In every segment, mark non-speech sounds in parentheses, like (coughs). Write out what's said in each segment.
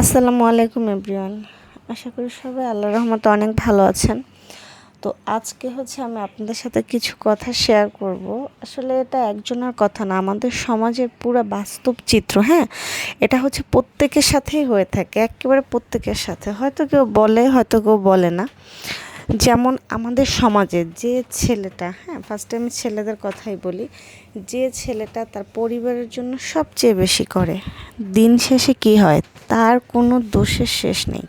আসসালামু আলাইকুম, এভরিওয়ান। আশা করি সবাই আল্লাহ রহমতে অনেক ভালো আছেন। তো আজকে হচ্ছে আমি আপনাদের সাথে কিছু কথা শেয়ার করব। আসলে এটা একজনের কথা না, আমাদের সমাজের পুরো বাস্তব চিত্র হ্যাঁ? এটা হচ্ছে প্রত্যেকের সাথেই হয়ে থাকে, একেবারে প্রত্যেকের সাথে। হয়তো কেউ বলে, হয়তো কেউ বলে না। যেমন আমাদের সমাজে যে ছেলেটা হ্যাঁ ফার্স্টে আমি ছেলেদের কথাই বলি, যে ছেলেটা তার পরিবারের জন্য সবচেয়ে বেশি করে দিন শেষে কি হয়? তার কোনো দোষের শেষ নেই।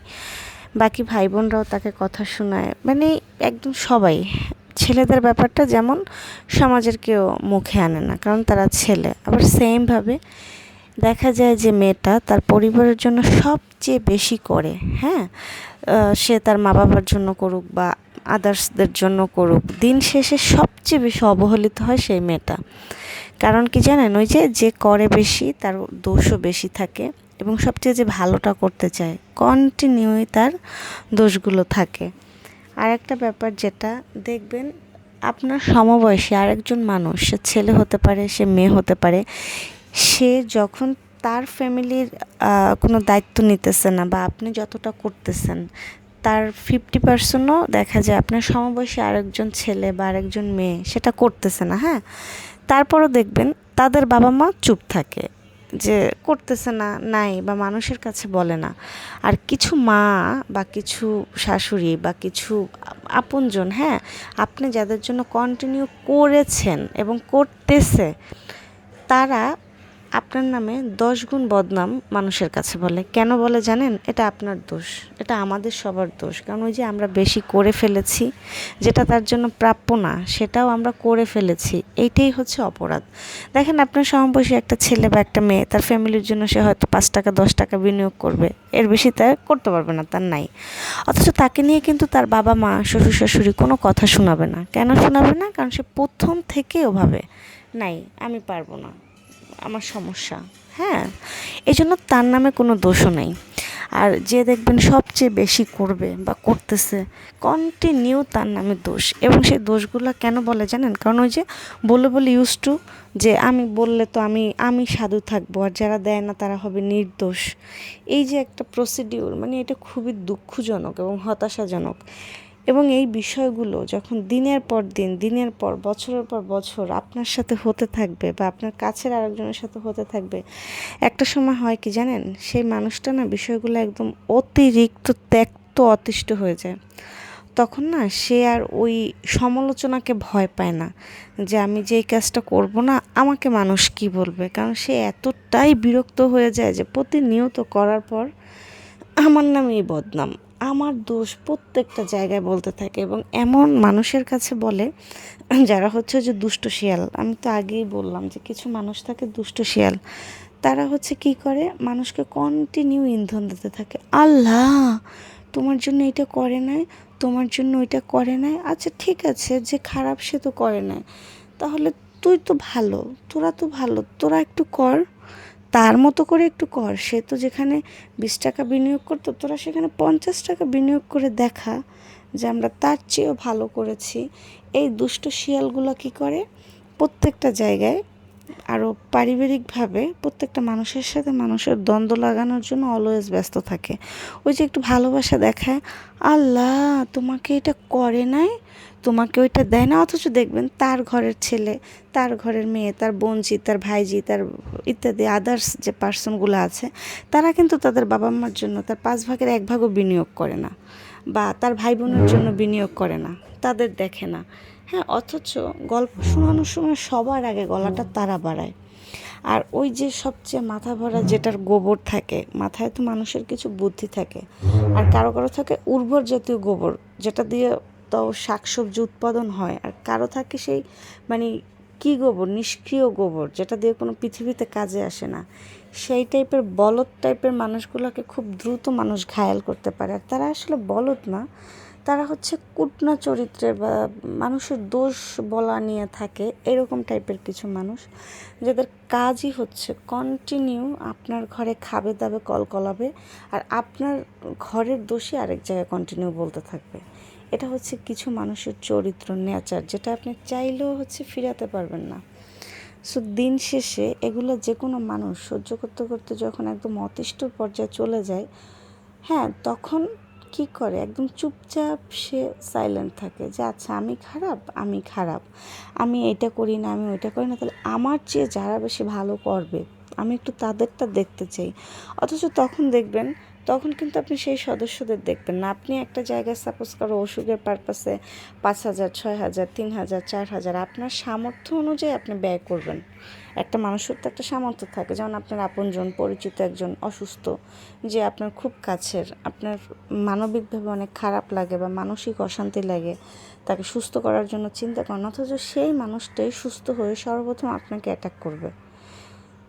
বাকি ভাই বোনরাও তাকে কথা শোনায়। মানে একদম সবাই। ছেলেদের ব্যাপারটা যেমন সমাজের কেউ মুখে আনে না, কারণ তারা ছেলে। আবার সেমভাবে দেখা যায় যে মেয়েটা তার পরিবারের জন্য সবচেয়ে বেশি করে হ্যাঁ? সে তার মা বাবার জন্য করুক বা আদার্সদের জন্য করুক। দিন শেষে সবচেয়ে বেশি অবহেলিত হয় সেই মেয়েটা। কারণ কি জানেন, ওই যে যে করে বেশি, তার দোষও বেশি থাকে এবং সবচেয়ে যে ভালোটা করতে চায় কন্টিনিউই তার দোষগুলো থাকে। আর একটা ব্যাপার যেটা, দেখবেন আপনার সমবয়সী আরেকজন মানুষ, সে ছেলে হতে পারে, সে মেয়ে হতে পারে, সে যখন তার ফ্যামিলির কোনো দায়িত্ব নিতেছে না বা আপনি যতটা করতেছেন তার ফিফটি পার্সেন্টও দেখা যায় আপনার সমবয়সী আরেকজন ছেলে বা আরেকজন মেয়ে সেটা করতেছে না হ্যাঁ? তারপরও দেখবেন তাদের বাবা মা চুপ থাকে যে করতেছে না, নাই বা মানুষের কাছে বলে না। আর কিছু মা বা কিছু শাশুড়ি বা কিছু আপনজন হ্যাঁ আপনি যাদের জন্য কন্টিনিউ করেছেন এবং করতেছে, তারা আপনার নামে দশ গুণ বদনাম মানুষের কাছে বলে। কেন বলে জানেন? এটা আপনার দোষ। এটা আমাদের সবার দোষ। কারণ ওই যে আমরা বেশি করে ফেলেছি, যেটা তার জন্য প্রাপ্য না, সেটাও আমরা করে ফেলেছি। এইটাই হচ্ছে অপরাধ। দেখেন, আপনার সমবয়সী একটা ছেলে বা একটা মেয়ে, তার ফ্যামিলির জন্য সে হয়তো পাঁচ টাকা, দশ টাকা বিনিয়োগ করবে। এর বেশি তার করতে পারবে না, তার নাই। অথচ তাকে নিয়ে কিন্তু তার বাবা, মা, শ্বশুর, শাশুড়ি কোনো কথা শোনাবে না। কেন শোনাবে না? কারণ সে প্রথম থেকে ওভাবে। নাই, আমি পারব না। আমার সমস্যা। হ্যাঁ এই জন্য তার নামে কোনো দোষও নেই। আর যে দেখবেন সবচেয়ে বেশি করবে বা করতেছে কন্টিনিউ তার নামে দোষ। এবং সেই দোষগুলো কেন বলে জানেন? কারণ ওই যে বলে বলে ইউজ টু যে আমি বললে তো আমি আমি সাধু থাকব, আর যারা দেয় না তারা হবে নির্দোষ। এই যে একটা প্রসিডিউর মানে এটা খুবই দুঃখজনক এবং হতাশাজনক। এবং এই বিষয়গুলো যখন দিনের পর দিন, দিনের পর, বছরের পর বছর আপনার সাথে হতে থাকবে বা আপনার কাছের আরেকজনের সাথে হতে থাকবে, একটা সময় হয় কি জানেন? সেই মানুষটা না বিষয়গুলো একদম অতিরিক্ত ত্যক্ত অতিষ্ঠ হয়ে যায়। তখন না সে আর ওই সমালোচনাকে ভয় পায় না যে আমি যেই কাজটা করব না, আমাকে মানুষ কি বলবে? কারণ সে এতটাই বিরক্ত হয়ে যায় যে প্রতিনিয়ত করার পর আমার নামেই বদনাম। আমার দোষ প্রত্যেকটা জায়গায় বলতে থাকে এবং এমন মানুষের কাছে বলে, যারা হচ্ছে যে দুষ্ট শিয়াল। আমি তো আগেই বললাম যে কিছু মানুষ থাকে দুষ্ট শিয়াল। তারা হচ্ছে কি করে? মানুষকে কন্টিনিউ ইন্ধন দিতে থাকে। আল্লাহ, তোমার জন্য এটা করে নাই, তোমার জন্য ওইটা করে নাই। আচ্ছা ঠিক আছে, যে খারাপ সে তো করে নাই। তাহলে তুই তো ভালো, তোরা তো ভালো, তোরা একটু কর। তার মতো করে একটু কর। সে তো যেখানে বিশ টাকা বিনিয়োগ করতো, তোরা সেখানে পঞ্চাশ টাকা বিনিয়োগ করে দেখা যে আমরা তার চেয়েও ভালো করেছি। এই দুষ্ট শিয়ালগুলো কি করে? প্রত্যেকটা জায়গায় আরও পারিবারিকভাবে প্রত্যেকটা মানুষের সাথে মানুষের দ্বন্দ্ব লাগানোর জন্য অলওয়েজ ব্যস্ত থাকে। ওই যে একটু ভালোবাসা দেখায়, আল্লাহ, তোমাকে এটা করে নাই? তোমাকে ওইটা দেয় না? অথচ দেখবেন তার ঘরের ছেলে, তার ঘরের মেয়ে, তার বোনজি তার ভাইজি তার ইত্যাদি আদার্স যে পার্সনগুলো আছে, তারা কিন্তু তাদের বাবা মার জন্য তার পাঁচ ভাগের এক ভাগও বিনিয়োগ করে না। বা তার ভাই বোনের জন্য বিনিয়োগ করে না, তাদের দেখে না। হ্যাঁ অথচ গল্প শোনানোর সময় সবার আগে গলাটা তারা বাড়ায়। আর ওই যে সবচেয়ে মাথা ভরা যেটার গোবর থাকে, মাথায় তো মানুষের কিছু বুদ্ধি থাকে, আর কারও কারও থাকে উর্বর জাতীয় গোবর, যেটা দিয়ে তো শাকসবজি উৎপাদন হয়, আর কারও থাকে সেই মানে কী গোবর? নিষ্ক্রিয় গোবর, যেটা দিয়ে কোনো পৃথিবীতে কাজে আসে না। সেই টাইপের বলদ টাইপের মানুষগুলোকে খুব দ্রুত মানুষ ঘায়াল করতে পারে। আর তারা আসলে বলদ না। তারা হচ্ছে কুটনা চরিত্রে বা মানুষের দোষ বলা নিয়ে থাকে এরকম টাইপের কিছু মানুষ, যাদের কাজই হচ্ছে কন্টিনিউ আপনার ঘরে খাবে দাবে কল কলাবে আর আপনার ঘরের দোষই আরেক জায়গায় কন্টিনিউ বলতে থাকবে। এটা হচ্ছে কিছু মানুষের চরিত্র, নেচার, যেটা আপনি চাইলেও হচ্ছে ফিরাতে পারবেন না। সো দিন শেষে এগুলো যে কোনো মানুষ সহ্য করতে করতে যখন একদম অতিষ্ঠর পর্যায়ে চলে যায় হ্যাঁ তখন কি করে? একদম চুপচাপ সে সাইলেন্ট থাকে যে আচ্ছা আমি খারাপ? আমি খারাপ। আমি এটা করি না, আমি ওইটা করি না। তাহলে আমার চেয়ে যারা বেশি ভালো করবে, আমি একটু তাদেরটা দেখতে চাই। অথচ তখন দেখবেন তখন কিন্তু আপনি সেই সদস্যদের দেখবেন না। আপনি একটা জায়গায় সাপোজ করো ওষুধের পারপাসে পাঁচ হাজার, ছয় হাজার, তিন হাজার, চার হাজার, আপনার সামর্থ্য অনুযায়ী আপনি ব্যয় করবেন। একটা মানুষের তো একটা সামর্থ্য থাকে। যেমন আপনার আপনজন, পরিচিত একজন অসুস্থ, যে আপনার খুব কাছের, আপনার মানবিকভাবে অনেক খারাপ লাগে বা মানসিক অশান্তি লাগে, তাকে সুস্থ করার জন্য চিন্তা করেন, অথচ সেই মানুষটাই সুস্থ হয়ে সর্বপ্রথম আপনাকে অ্যাটাক করবে।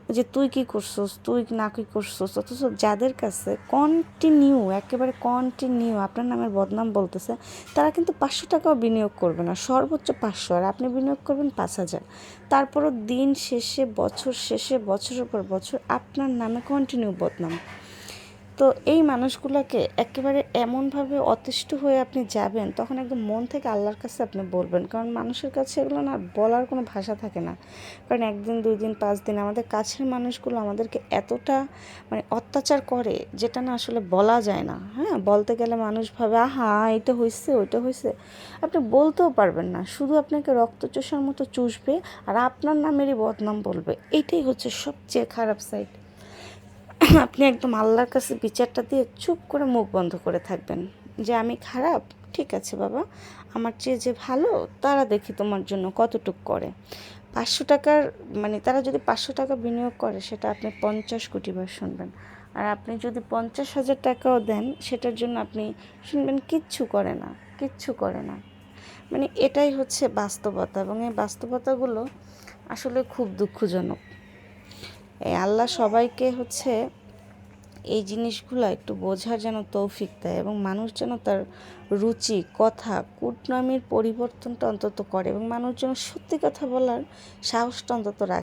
যে তুই কি করছস, তুই না কি করছস, অথচ যাদের কাছে কন্টিনিউ একেবারে কন্টিনিউ আপনার নামের বদনাম বলতেছে, তারা কিন্তু পাঁচশো টাকাও বিনিয়োগ করবে না, সর্বোচ্চ পাঁচশো, আর আপনি বিনিয়োগ করবেন পাঁচ হাজার। তারপরও দিন শেষে, বছর শেষে, বছরের পর বছর আপনার নামে কন্টিনিউ বদনাম। তো এই মানুষগুলোকে একেবারে এমনভাবে অতিষ্ঠ হয়ে আপনি যাবেন, তখন একদম মন থেকে আল্লাহর কাছে আপনি বলবেন। কারণ মানুষের কাছে এগুলো না বলার কোনো ভাষা থাকে না। কারণ একদিন, দুই দিন, পাঁচ দিন আমাদের কাছের মানুষগুলো আমাদেরকে এতটা মানে অত্যাচার করে, যেটা না আসলে বলা যায় না। হ্যাঁ বলতে গেলে মানুষ ভাবে, আহা এটা হয়েছে ওইটা হয়েছে আপনি বলতেও পারবেন না। শুধু আপনাকে রক্তচোষার মতো চুষবে আর আপনার নামেরই বদনাম বলবে। এইটাই হচ্ছে সবচেয়ে খারাপ সাইড (coughs) আপনি একদম আল্লাহর কাছে বিচারটা দিয়ে চুপ করে মুখ বন্ধ করে থাকবেন যে আমি খারাপ, ঠিক আছে বাবা, আমার চেয়ে যে ভালো, তারা দেখি তোমার জন্য কতটুক করে। পাঁচশো টাকার মানে তারা যদি পাঁচশো টাকা বিনিয়োগ করে, সেটা আপনি পঞ্চাশ কোটি বার শুনবেন। আর আপনি যদি পঞ্চাশ হাজার টাকাও দেন, সেটার জন্য আপনি শুনবেন কিচ্ছু করে না, কিচ্ছু করে না। মানে এটাই হচ্ছে বাস্তবতা এবং এই বাস্তবতাগুলো আসলে খুব দুঃখজনক। এই আল্লাহ সবাইকে হচ্ছে এই জিনিসগুলো একটু বোঝার যেন তৌফিক দেয় এবং মানুষ যেন তার রুচি, কথা, কূটনামির পরিবর্তনটা অন্তত করে এবং মানুষ যেন সত্যি কথা বলার সাহসটা অন্তত রাখে।